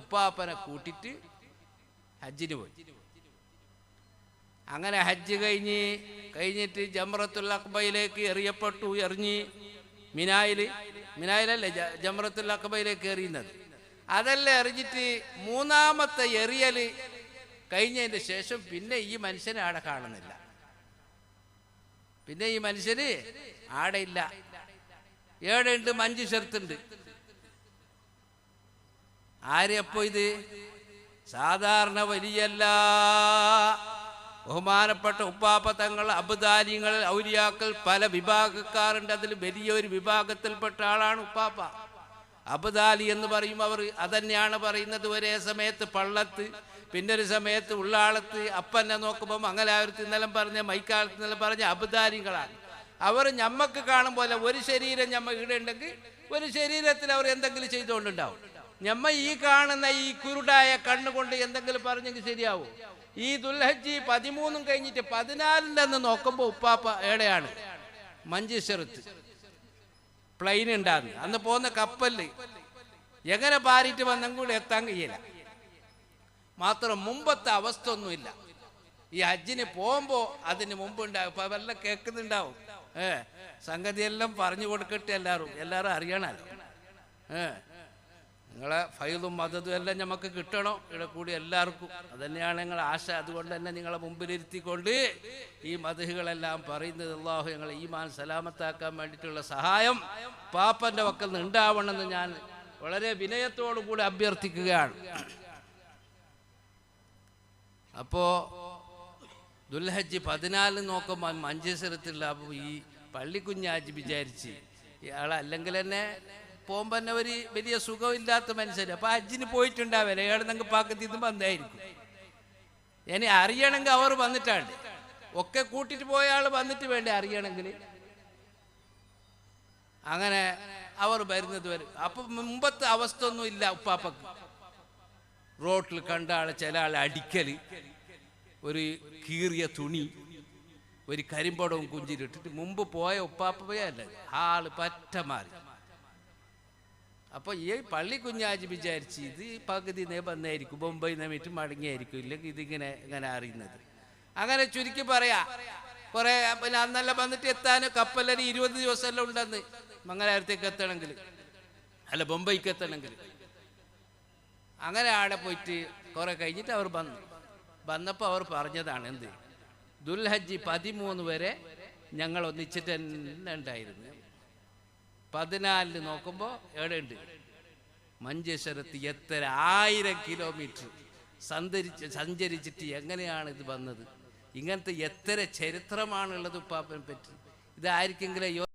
ഉപ്പാപ്പനെ കൂട്ടിട്ട് ഹജ്ജിന് പോയി. അങ്ങനെ ഹജ്ജ് കഴിഞ്ഞ് കഴിഞ്ഞിട്ട് ജമ്രത്തുൽ അക്ബയിലേക്ക് എറിയപ്പെട്ടു എറിഞ്ഞ് മിനായിൽ മിനായിലല്ലേ ജമ്രത്തുൽ അക്ബയിലേക്ക് എറിയുന്നത്? അതെല്ലാം എറിഞ്ഞിട്ട് മൂന്നാമത്തെ എറിയൽ കഴിഞ്ഞതിന് ശേഷം പിന്നെ ഈ മനുഷ്യനെ ആടെ കാണുന്നില്ല. പിന്നെ ഈ മനുഷ്യന് ആടെ ഇല്ല. ഏടെയുണ്ട്? മഞ്ചു ആരെയപ്പോ ഇത്? സാധാരണ വലിയല്ല. ബഹുമാനപ്പെട്ട ഉപ്പാപ്പ തങ്ങൾ അബുദാരിങ്ങൾ ഔലിയാക്കൾ പല വിഭാഗക്കാരുണ്ട്. അതിൽ വലിയൊരു വിഭാഗത്തിൽപ്പെട്ട ആളാണ് ഉപ്പാപ്പ. അബുദാലി എന്ന് പറയും അവർ. അതന്നെയാണ് പറയുന്നത് ഒരേ സമയത്ത് പള്ളത്ത് പിന്നെ ഒരു സമയത്ത് ഉള്ളാളത്ത് അപ്പനെ നോക്കുമ്പോൾ മംഗലാപുരത്ത് ഇന്നലെ പറഞ്ഞ മൈക്കാലത്ത് ഇന്നലെ പറഞ്ഞ അബുദാരികളാണ് അവർ ഞമ്മക്ക് കാണും പോലെ ഒരു ശരീരം ഞമ്മ ഇവിടെ ഉണ്ടെങ്കിൽ ഒരു ശരീരത്തിൽ അവർ എന്തെങ്കിലും ചെയ്തുകൊണ്ടുണ്ടാവും. ഞമ്മ ഈ കാണുന്ന ഈ കുരുടായ കണ്ണുകൊണ്ട് എന്തെങ്കിലും പറഞ്ഞെങ്കിൽ ശരിയാവും. ഈ ദുൽഹജി പതിമൂന്നും കഴിഞ്ഞിട്ട് പതിനാലിന്റെ അന്ന് നോക്കുമ്പോൾ ഉപ്പാപ്പ എവിടെയാണ്? മഞ്ചേശ്വരത്ത്. പ്ലെയിൻ ഉണ്ടാകുന്നു അന്ന് പോകുന്ന കപ്പലിൽ എങ്ങനെ പാരിറ്റ് വന്നും കൂടി എത്താൻ കഴിയില്ല. മാത്രം മുമ്പത്തെ അവസ്ഥ ഒന്നുമില്ല. ഈ ഹജ്ജിന് പോകുമ്പോൾ അതിന് മുമ്പുണ്ടാവും ഇപ്പം വല്ല കേൾക്കുന്നുണ്ടാവും. ഏ സംഗതിയെല്ലാം പറഞ്ഞു കൊടുക്കട്ടെ എല്ലാവരും. എല്ലാവരും അറിയണമല്ലോ ഏ നിങ്ങളെ ഫൈദും മതതും എല്ലാം നമുക്ക് കിട്ടണം. ഇവിടെ കൂടി എല്ലാവർക്കും. അതന്നെയാണ് ഞങ്ങൾ ആശ. അതുകൊണ്ട് തന്നെ നിങ്ങളെ മുമ്പിലിരുത്തിക്കൊണ്ട് ഈ മതഹുകളെല്ലാം പറയുന്നത് അള്ളാഹു ഞങ്ങളെ ഈമാൻ സലാമത്താക്കാൻ വേണ്ടിയിട്ടുള്ള സഹായം പാപ്പന്റെ വക്കൽ നിന്ന് ഉണ്ടാവണമെന്ന് ഞാൻ വളരെ വിനയത്തോടു കൂടി അഭ്യർത്ഥിക്കുകയാണ്. അപ്പോ ദുൽഹജ്ജ് പതിനാല് നോക്കുമ്പോൾ മഞ്ചേശ്വരത്തിലുള്ള അപ്പോൾ ഈ പള്ളിക്കുഞ്ഞാജ് വിചാരിച്ച് ഇയാളല്ലെങ്കിൽ തന്നെ പോകുമ്പോൾ തന്നെ ഒരു വലിയ സുഖമില്ലാത്ത മനുഷ്യർ അപ്പൊ അജിന് പോയിട്ടുണ്ടാവില്ല. ഏടെ നിങ്ങൾക്ക് നിന്ന് വന്നായിരിക്കും. ഇനി അറിയണമെങ്കിൽ അവർ വന്നിട്ടാണ്. ഒക്കെ കൂട്ടിട്ട് പോയ ആൾ വന്നിട്ട് വേണ്ടേ അറിയണമെങ്കിൽ അങ്ങനെ അവർ വരുന്നത് വരും. അപ്പം മുമ്പത്തെ അവസ്ഥ ഒന്നും ഇല്ല ഉപ്പാപ്പക്ക്. റോട്ടിൽ കണ്ട ആളെ ചില ആളെ അടിക്കൽ ഒരു കീറിയ തുണി ഒരു കരിമ്പടവും കുഞ്ചിരിട്ടിട്ട് മുമ്പ് പോയ ഉപ്പാപ്പയല്ല ആൾ പറ്റ മാറി. അപ്പോൾ ഈ പള്ളി കുഞ്ഞാജി വിചാരിച്ച് ഇത് പകുതി നേ വന്നായിരിക്കും ബൊമ്പൈ നിന്നിട്ട് മടങ്ങിയായിരിക്കും. ഇല്ലെങ്കിൽ ഇതിങ്ങനെ ഇങ്ങനെ അറിയുന്നത്. അങ്ങനെ ചുരുക്കി പറയാ. കുറേ പിന്നെ അന്നെല്ലാം വന്നിട്ട് എത്താൻ കപ്പലിന് ഇരുപത് ദിവസമെല്ലാം ഉണ്ടെന്ന്. മംഗലാരത്തേക്ക് എത്തണമെങ്കിൽ. അല്ല ബൊമ്പൈക്ക് എത്തണമെങ്കിൽ. അങ്ങനെ ആടെ പോയിട്ട് കുറെ കഴിഞ്ഞിട്ട് അവർ വന്നു. വന്നപ്പോൾ അവർ പറഞ്ഞതാണ് എന്ത്? ദുൽഹജ്ജി പതിമൂന്ന് വരെ ഞങ്ങൾ ഒന്നിച്ചിട്ട് തന്നെ ഉണ്ടായിരുന്നു. പതിനാലിന് നോക്കുമ്പോൾ എവിടെയുണ്ട്? മഞ്ചേശ്വരത്ത് എത്ര ആയിരം കിലോമീറ്റർ സഞ്ചരിച്ച് സഞ്ചരിച്ചിട്ട് എങ്ങനെയാണ് ഇത് വന്നത്? ഇങ്ങനത്തെ എത്ര ചരിത്രമാണുള്ളത് ഉപ്പാപ്പനെ പറ്റി? ഇതായിരിക്കെങ്കിലും